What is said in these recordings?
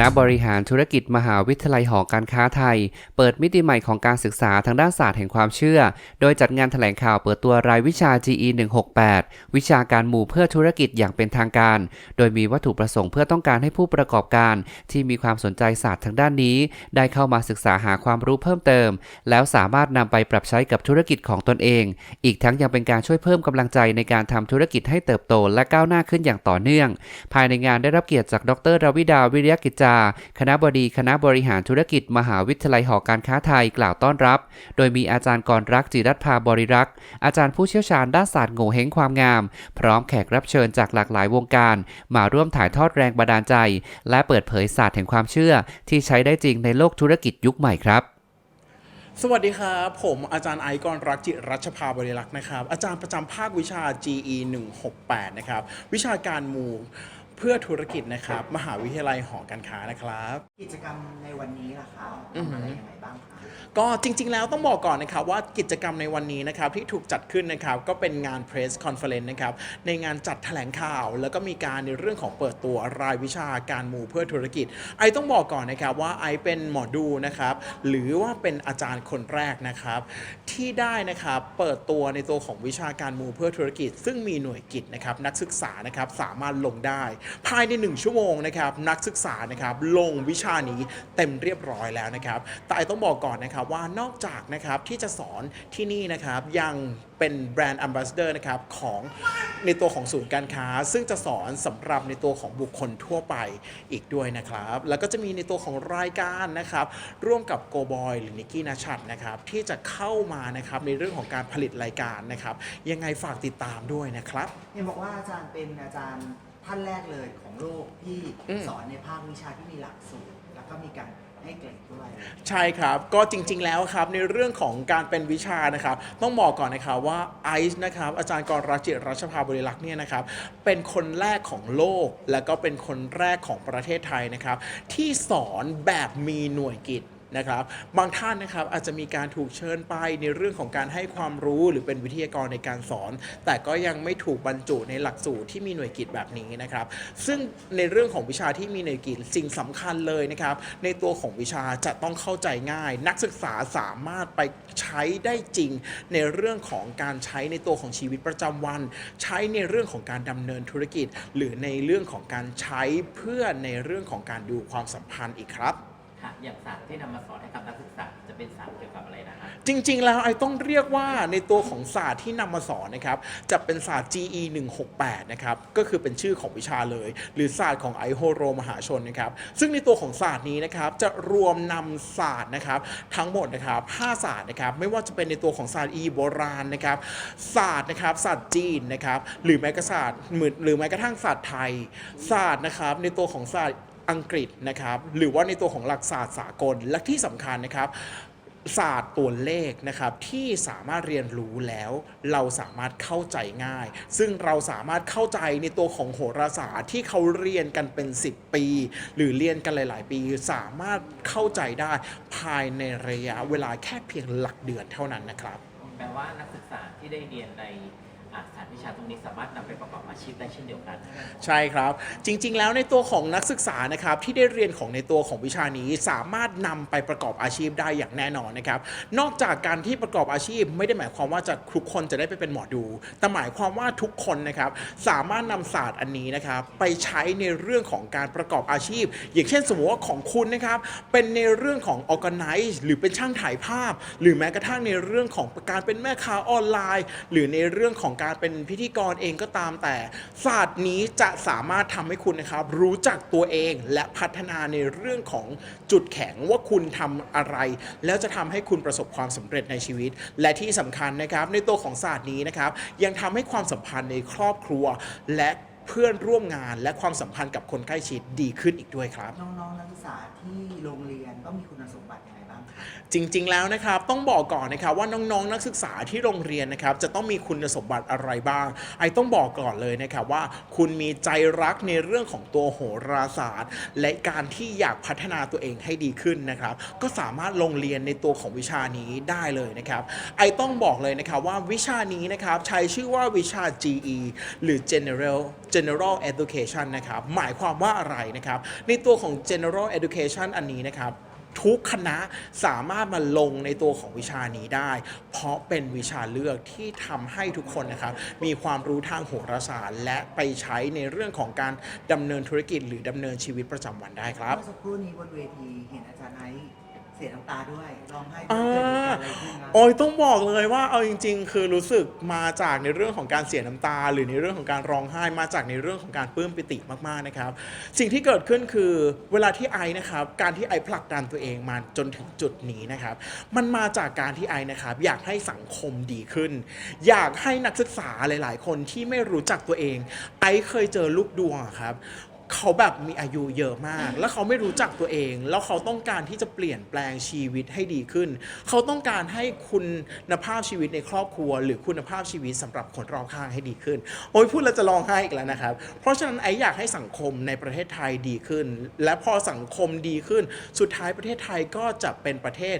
ณะบริหารธุรกิจมหาวิทยาลัยหอการค้าไทย เปิดมิติใหม่ของการศึกษาทางด้านศาสตร์แห่งความเชื่อ โดยจัดงานแถลงข่าวเปิดตัวรายวิชา GE 168วิชาการหมู่เพื่อธุรกิจอย่างเป็นทางการ โดยมีวัตถุประสงค์เพื่อต้องการให้ผู้ประกอบการ ที่มีความสนใจศาสตร์ทางด้านนี้ ได้เข้ามาศึกษาหาความรู้เพิ่มเติม แล้วสามารถนำไปปรับใช้กับธุรกิจของตนเอง อีกทั้งยังเป็นการช่วยเพิ่มกำลังใจในการทำธุรกิจให้เติบโตและก้าวหน้าขึ้นอย่างต่อเนื่อง ภายในงานได้รับเกียรติจากดรรวิดาวิริยกิจจา คณะบดีคณะบริหารธุรกิจมหาวิทยาลัยหอการค้าไทยกล่าวต้อนรับ โดยมีอาจารย์กรรักจิรัตภาบริรักษ์ อาจารย์ผู้เชี่ยวชาญด้านศาสตร์โง่เฮงความงาม พร้อมแขกรับเชิญจากหลากหลายวงการ มาร่วมถ่ายทอดแรงบันดาลใจ และเปิดเผยศาสตร์แห่งความเชื่อ ที่ใช้ได้จริงในโลกธุรกิจยุคใหม่ครับสวัสดีครับ ผมอาจารย์ไอกรรักจิรัชภาบริลักษ์นะครับ อาจารย์ประจำภาควิชา GE 168 นะครับ วิชาการมู เพื่อธุรกิจนะครับ มหาวิทยาลัยหอการค้านะครับ กิจกรรมในวันนี้ล่ะคะอือทำหือะอไรยังไง บ้างคะก็จริง ๆ แล้วต้องบอกก่อนนะครับว่ากิจกรรมในวันนี้นะครับที่ถูกจัดขึ้นนะครับก็เป็นงาน Press Conference นะครับในงานจัดแถลงข่าว แล้วก็มีการในเรื่องของเปิดตัวรายวิชาการมูเพื่อธุรกิจ ไอต้องบอกก่อนนะครับว่าไอเป็นหมอดูนะครับหรือว่าเป็นอาจารย์คนแรกนะครับที่ได้นะครับเปิดตัวในตัวของวิชาการมูเพื่อธุรกิจ ซึ่งมีหน่วยกิจนะครับนักศึกษานะครับสามารถลงได้ ภายใน 1 ชั่วโมงนะครับนักศึกษานะครับลงวิชานี้เต็มเรียบร้อยแล้วนะครับแต่ไอต้องบอกก่อนนะครับว่านอกจากนะครับที่จะสอนที่นี่นะครับยังเป็นแบรนด์ a m b a s s a d o r นะครับของในตัวของศูนย์การค้า ซึ่งจะสอนสำหรับในตัวของบุคคลทั่วไปอีกด้วยนะครับ แล้วก็จะมีในตัวของรายการนะครับร่วมกับโกบอยหรือนิกกี้นาชัดนะครับที่จะเข้ามานะครับในเรื่องของการผลิตรายการนะครับยังไงฝากติดตามด้วยนะครับเห็นบอกว่าอาจารย์เป็นอาจารย์ท่านแรกเลยของโลกที่อืมสอนในภาควิชาที่มีหลักสูตร แล้วก็มีการ ให้เกรดด้วย ใช่ครับ ก็จริงๆแล้วครับในเรื่องของการเป็นวิชานะครับ ต้องบอกก่อนนะครับว่าไอซ์นะครับอาจารย์กรรัชจิตรัชภาบริลักษ์เนี่ยนะครับเป็นคนแรกของโลก และก็เป็นคนแรกของประเทศไทยนะครับ ที่สอนแบบมีหน่วยกิจ นะครับบางท่านนะครับอาจจะมีการถูกเชิญไปในเรื่องของการให้ความรู้หรือเป็นวิทยากรในการสอน แต่ก็ยังไม่ถูกบรรจุในหลักสูตรที่มีหน่วยกิจแบบนี้นะครับซึ่งในเรื่องของวิชาที่มีหน่วยกิจสิ่งสำคัญเลยนะครับในตัวของวิชาจะต้องเข้าใจง่าย นักศึกษาสามารถไปใช้ได้จริงในเรื่องของการใช้ในตัวของชีวิตประจำวัน ใช้ในเรื่องของการดำเนินธุรกิจ หรือในเรื่องของการใช้เพื่อในเรื่องของการดูความสัมพันธ์อีกครับ อย่างศาสตร์ที่นำมาสอนให้กับนักศึกษาจะเป็นศาสตร์เกี่ยวกับอะไรนะคะจริง ๆ แล้วไอต้องเรียกว่าในตัวของศาสตร์ที่นำมาสอนนะครับ จะเป็นศาสตร์ GE 168นะครับ ก็คือเป็นชื่อของวิชาเลย หรือศาสตร์ของไอโฮโรมหาชนนะครับ ซึ่งในตัวของศาสตร์นี้นะครับ จะรวมนำศาสตร์นะครับ ทั้งหมดนะครับ5ศาสตร์นะครับ ไม่ว่าจะเป็นในตัวของศาสตร์อีโบราณนะครับ ศาสตร์นะครับ ศาสตร์จีนนะครับ หรือแม้กระศาสตร์หรือหรือแม้กระทั่งศาสตร์ไทย ศาสตร์นะครับ ในตัวของศาสตร์ อังกฤษนะครับหรือว่าในตัวของหลักศาสตร์สากลและที่สำคัญนะครับศาสตร์ตัวเลขนะครับที่สามารถเรียนรู้แล้ว เราสามารถเข้าใจง่าย ซึ่งเราสามารถเข้าใจในตัวของโหราศาสตร์ที่เขาเรียนกันเป็น 10 ปี หรือเรียนกันหลาย ๆ ปี สามารถเข้าใจได้ภายในระยะเวลาแค่เพียงหลักเดือนเท่านั้นนะครับ แปลว่านักศึกษาที่ได้เรียนใน อ่าศาสตร์วิชาตรงนี้สามารถนำไปประกอบอาชีพได้เช่นเดียวกัน ใช่ครับ จริงๆ แล้วในตัวของนักศึกษานะครับที่ได้เรียนของในตัวของวิชานี้สามารถนำไปประกอบอาชีพได้อย่างแน่นอนนะครับ นอกจากการที่ประกอบอาชีพไม่ได้หมายความว่าจะทุกคนจะได้ไปเป็นหมอดู แต่หมายความว่าทุกคนนะครับสามารถนำศาสตร์อันนี้นะครับไปใช้ในเรื่องของการประกอบอาชีพ อย่างเช่นสมมติว่าของคุณนะครับเป็นในเรื่องของ organize หรือเป็นช่างถ่ายภาพ หรือแม้กระทั่งในเรื่องของการเป็นแม่ค้าออนไลน์ หรือในเรื่องของการเป็นพิธีกรเองก็ตามแต่ ศาสตร์นี้จะสามารถทำให้คุณนะครับ รู้จักตัวเองและพัฒนาในเรื่องของจุดแข็งว่าคุณทำอะไร แล้วจะทำให้คุณประสบความสำเร็จในชีวิต และที่สำคัญนะครับในตัวของศาสตร์นี้นะครับ ยังทำให้ความสัมพันธ์ในครอบครัว และเพื่อนร่วมงานและความสัมพันธ์กับคนใกล้ชิดดีขึ้นอีกด้วยครับ น้องๆนักศึกษาที่โรงเรียนต้องมีคุณสมบัติยังไง จริงๆ แล้วนะครับต้องบอกก่อนนะครับว่าน้องๆ นักศึกษาที่โรงเรียนนะครับจะต้องมีคุณสมบัติอะไรบ้าง ไอต้องบอกก่อนเลยนะครับว่าคุณมีใจรักในเรื่องของตัวโหราศาสตร์ และการที่อยากพัฒนาตัวเองให้ดีขึ้นนะครับก็สามารถลงเรียนในตัวของวิชานี้ได้เลยนะครับไอต้องบอกเลยนะครับว่าวิชานี้นะครับใช้ชื่อว่าวิชา GE หรือ General General Education นะครับหมายความว่าอะไรนะครับในตัวของ General Education อันนี้นะครับ ทุกคณะสามารถมาลงในตัวของวิชานี้ได้ เพราะเป็นวิชาเลือกที่ทำให้ทุกคนนะครับมีความรู้ทางโหราศาสตร์ และไปใช้ในเรื่องของการดำเนินธุรกิจหรือดำเนินชีวิตประจำวันได้ครับ เมื่อสักครู่นี้บนเวทีเห็นอาจารย์ไอซ์ เสียน้ำตาด้วยร้องไห้ด้อ่วยเกิดเหตุาการณ์อะไรขึ้นนะ โอ้ยต้องบอกเลยว่าเอาจริง ๆ คือรู้สึกมาจากในเรื่องของการเสียน้ำตา หรือในเรื่องของการร้องไห้มาจากในเรื่องของการปลื้มปิติมากๆนะครับ สิ่งที่เกิดขึ้นคือเวลาที่ไอนะครับ การที่ไอผลักดันตัวเองมาจนถึงจุดนี้นะครับ มันมาจากการที่ไอนะครับ อยากให้สังคมดีขึ้น อยากให้นักศึกษาหลาย ๆ คนที่ไม่รู้จักตัวเอง ไอเคยเจอลูกดวงอะครับ เขาแบบมีอายุเยอะมาก แล้วเขาไม่รู้จักตัวเอง แล้วเขาต้องการที่จะเปลี่ยนแปลงชีวิตให้ดีขึ้น เขาต้องการให้คุณภาพชีวิตในครอบครัว หรือคุณภาพชีวิตสำหรับคนรอบข้างให้ดีขึ้น โอ้ยพูดแล้วจะร้องไห้อีกแล้วนะครับ เพราะฉะนั้นไออยากให้สังคมในประเทศไทยดีขึ้น และพอสังคมดีขึ้น สุดท้ายประเทศไทยก็จะเป็นประเทศ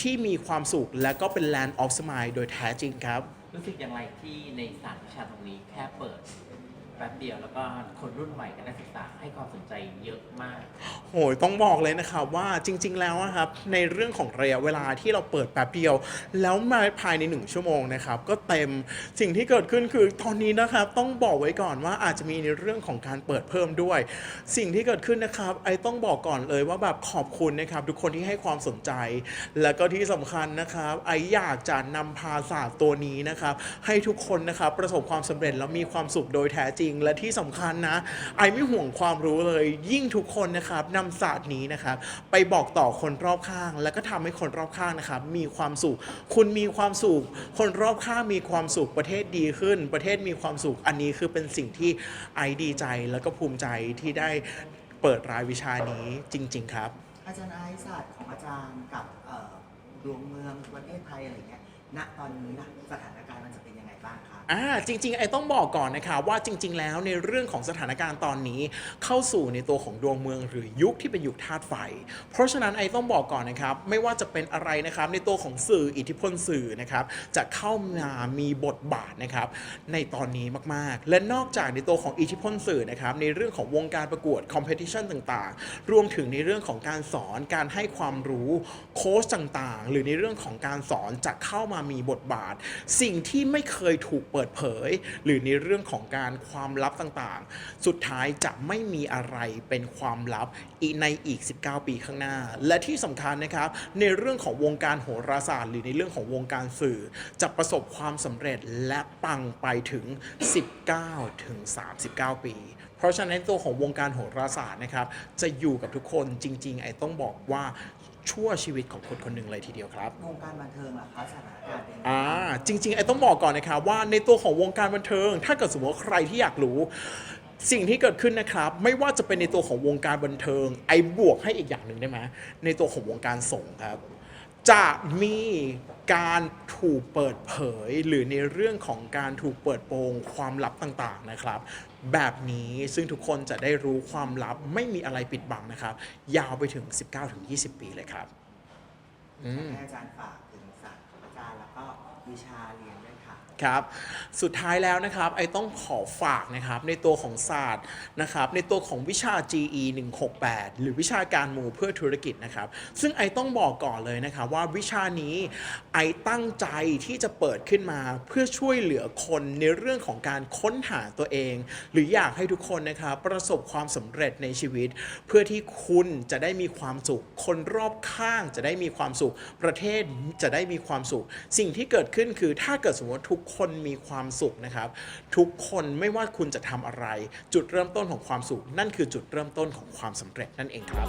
ที่มีความสุขและก็เป็น land of smile โดยแท้จริงครับ รู้สึกอย่างไรที่ในศาสตร์วิชาตรงนี้แค่เปิดแป๊บเดียวแล้วก็คนรุ่นใหม่กับนักศึกษาให้ความสนใจเยอะมากโอ้ยต้องบอกเลยนะครับว่าจริง ๆ แล้วอะครับในเรื่องของระยะเวลาที่เราเปิดแป๊บเดียว แล้วมาภายในหนึ่งชั่วโมงนะครับก็เต็มสิ่งที่เกิดขึ้นคือตอนนี้นะครับต้องบอกไว้ก่อนว่าอาจจะมีในเรื่องของการเปิดเพิ่มด้วย สิ่งที่เกิดขึ้นนะครับไอต้องบอกก่อนเลยว่าแบบขอบคุณนะครับทุกคนที่ให้ความสนใจ แล้วก็ที่สำคัญนะครับไออยากจะนำพาศาสตร์ตัวนี้นะครับให้ทุกคนนะครับประสบความสำเร็จแล้วมีความสุขโดยแท้จริงและที่สำคัญนะ ไอไม่ห่วงความรู้เลย ยิ่งทุกคนนะครับนำศาสตร์นี้นะครับ ไปบอกต่อคนรอบข้าง แล้วก็ทำให้คนรอบข้างนะครับ มีความสุข คุณมีความสุข คนรอบข้างมีความสุขประเทศดีขึ้น ประเทศมีความสุข อันนี้คือเป็นสิ่งที่ไอดีใจแล้วก็ภูมิใจที่ได้เปิดรายวิชานี้จริง ๆ ครับ อาจารย์ไอศาสตร์ของอาจารย์กับดวงเมืองประเทศไทยอะไรเงี้ย ณตอนนี้นะสถานการณ์มันจะเป็นยังไงบ้างครับอ่าจริงๆไอ้ต้องบอกก่อนนะคะว่าจริง ๆ แล้วในเรื่องของสถานการณ์ตอนนี้ เข้าสู่ในตัวของดวงเมืองหรือยุคที่เป็นยุคธาตุไฟ เพราะฉะนั้นไอ้ต้องบอกก่อนนะครับไม่ว่าจะเป็นอะไรนะครับในตัวของสื่ออิทธิพลสื่อนะครับจะเข้ามามีบทบาทนะครับในตอนนี้มากๆ และนอกจากในตัวของอิทธิพลสื่อนะครับในเรื่องของวงการประกวดคอมเพติชันต่างๆ รวมถึงในเรื่องของการสอนการให้ความรู้โค้ชต่างๆ หรือในเรื่องของการสอนจะเข้ามามีบทบาท สิ่งที่ไม่เคยถูกเปิดเผย หรือในเรื่องของการความลับต่างๆ สุดท้ายจะไม่มีอะไรเป็นความลับในอีก 19 ปีข้างหน้า และที่สำคัญนะครับ ในเรื่องของวงการโหราศาสตร์ หรือในเรื่องของวงการสื่อ จะประสบความสำเร็จและปังไปถึง 19 ถึง 39 ปี เพราะฉะนั้นตัวของวงการโหราศาสตร์นะครับ จะอยู่กับทุกคนจริง ๆ ไอ้ต้องบอกว่า ชั่วชีวิตของคนคนหนึ่งเลยทีเดียวครับ วงการบันเทิงล่ะคะสถานการณ์เป็นยังไงอ่าจริงๆไอ้ต้องบอกก่อนนะครับว่าในตัวของวงการบันเทิง ถ้าเกิดสมมติว่าใครที่อยากรู้ สิ่งที่เกิดขึ้นนะครับ ไม่ว่าจะเป็นในตัวของวงการบันเทิง ไอ้บวกให้อีกอย่างหนึ่งได้ไหมในตัวของวงการส่งฆ์ครับ จะมีการถูกเปิดเผยหรือในเรื่องของการถูกเปิดโปงความลับต่างๆนะครับ แบบนี้ซึ่งทุกคนจะได้รู้ความลับไม่มีอะไรปิดบังนะครับ ยาวไปถึง 19-20 ปีเลยครับ อืม ให้อาจารย์ฝากถึงศาสตร์ของอาจารย์แล้วก็วิชาเรียนด้วย ครับสุดท้ายแล้วนะครับไอต้องขอฝากนะครับในตัวของศาสตร์นะครับในตัวของวิชา GE 168 หรือวิชาการหมู่เพื่อธุรกิจนะครับซึ่งไอต้องบอกก่อนเลยนะครับว่าวิชานี้ไอตั้งใจที่จะเปิดขึ้นมาเพื่อช่วยเหลือคนในเรื่องของการค้นหาตัวเอง หรืออยากให้ทุกคนนะครับประสบความสำเร็จในชีวิต เพื่อที่คุณจะได้มีความสุข คนรอบข้างจะได้มีความสุขประเทศจะได้มีความสุข สิ่งที่เกิดขึ้นคือถ้าเกิดสมมติว่าทุกคนมีความสุขนะครับ ทุกคนไม่ว่าคุณจะทำอะไร จุดเริ่มต้นของความสุข นั่นคือจุดเริ่มต้นของความสำเร็จนั่นเองครับ